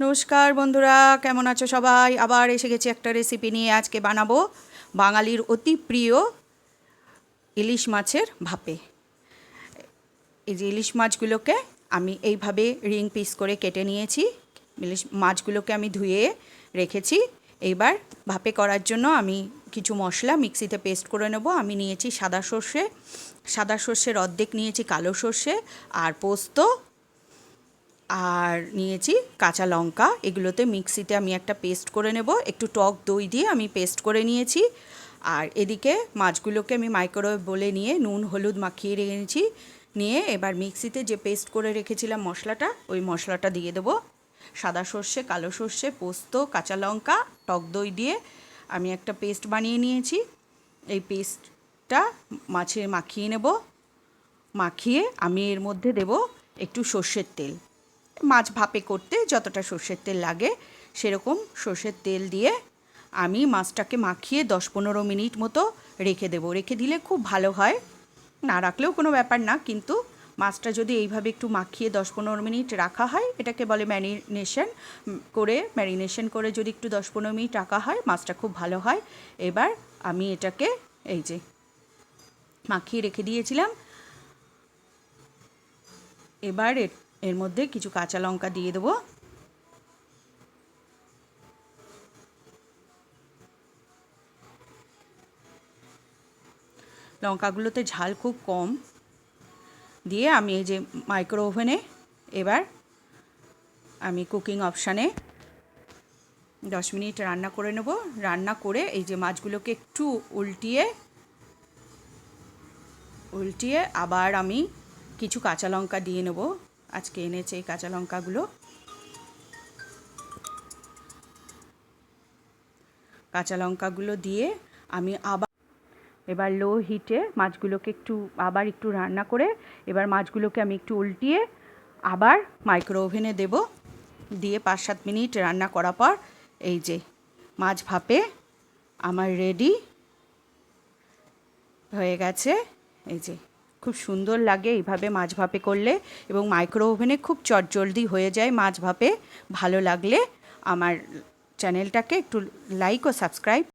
নমস্কার বন্ধুরা, কেমন আছো সবাই? আবার এসে গেছি একটা রেসিপি নিয়ে আজকে বানাবো বাঙালির অতি প্রিয় ইলিশ মাছের ভাপে। এই যে ইলিশ মাছগুলোকে আমি এইভাবে রিং পিস করে কেটে নিয়েছি। ইলিশ মাছগুলোকে আমি ধুয়ে রেখেছি। এইবার ভাপে করার জন্য আমি কিছু মশলা মিক্সিতে পেস্ট করে নেব। আমি নিয়েছি সাদা সর্ষে, সাদা সর্ষের অর্ধেক নিয়েছি কালো সর্ষে আর পোস্ত আর নিয়েছি কাঁচা লঙ্কা। এগুলোতে মিক্সিতে আমি একটা পেস্ট করে নেব। একটু টক দই দিয়ে আমি পেস্ট করে নিয়েছি। আর এদিকে মাছগুলোকে আমি মাইক্রোওয়েভ বলে নিয়ে নুন, হলুদ মাখিয়ে রেখেছি। নিয়ে এবার মিক্সিতে যে পেস্ট করে রেখেছিলাম মশলাটা, ওই মশলাটা দিয়ে দেবো। সাদা সর্ষে, কালো সর্ষে, পোস্ত, কাঁচা লঙ্কা, টক দই দিয়ে আমি একটা পেস্ট বানিয়ে নিয়েছি। এই পেস্টটা মাছে মাখিয়ে নেব। মাখিয়ে আমি এর মধ্যে দেব একটু সর্ষের তেল। মাছ ভাপে করতে যতটা সর্ষের তেল লাগে, সেরকম সর্ষের তেল দিয়ে আমি মাছটাকে মাখিয়ে দশ পনেরো মিনিট মতো রেখে দেবো। রেখে দিলে খুব ভালো হয়। না রাখলেও কোনো ব্যাপার না, কিন্তু মাছটা যদি এইভাবে একটু মাখিয়ে দশ পনেরো মিনিট রাখা হয়, এটাকে বলে ম্যারিনেশন করে ম্যারিনেশন করে যদি একটু দশ পনেরো মিনিট রাখা হয়, মাছটা খুব ভালো হয়। এবার আমি এটাকে এই যে মাখিয়ে রেখে দিয়েছিলাম। এবার এর মধ্যে কিছু কাঁচা লঙ্কা দিয়ে দেবো। লঙ্কাগুলোতে ঝাল খুব কম। দিয়ে আমি এই যে মাইক্রো ওভেনে এবার আমি কুকিং অপশানে দশ মিনিট রান্না করে নেব। রান্না করে এই যে মাছগুলোকে একটু উল্টিয়ে উল্টিয়ে আবার আমি কিছু কাঁচা লঙ্কা দিয়ে নেব। আজকে এনেছে এই কাঁচা লঙ্কাগুলো। কাঁচা লঙ্কাগুলো দিয়ে আমি আবার এবার লো হিটে মাছগুলোকে একটু, আবার একটু রান্না করে এবার মাছগুলোকে আমি একটু উল্টিয়ে আবার মাইক্রো ওভেনে দেব। দিয়ে পাঁচ সাত মিনিট রান্না করার পর এই যে মাছ ভাপে আমার রেডি হয়ে গেছে। এই যে খুব সুন্দর লাগে এইভাবে মাছ ভাপে করলে এবং মাইক্রো ওভেনে খুব চটজলদি হয়ে যায় মাছ ভাপে। ভালো লাগলে আমার চ্যানেলটাকে একটু লাইক ও সাবস্ক্রাইব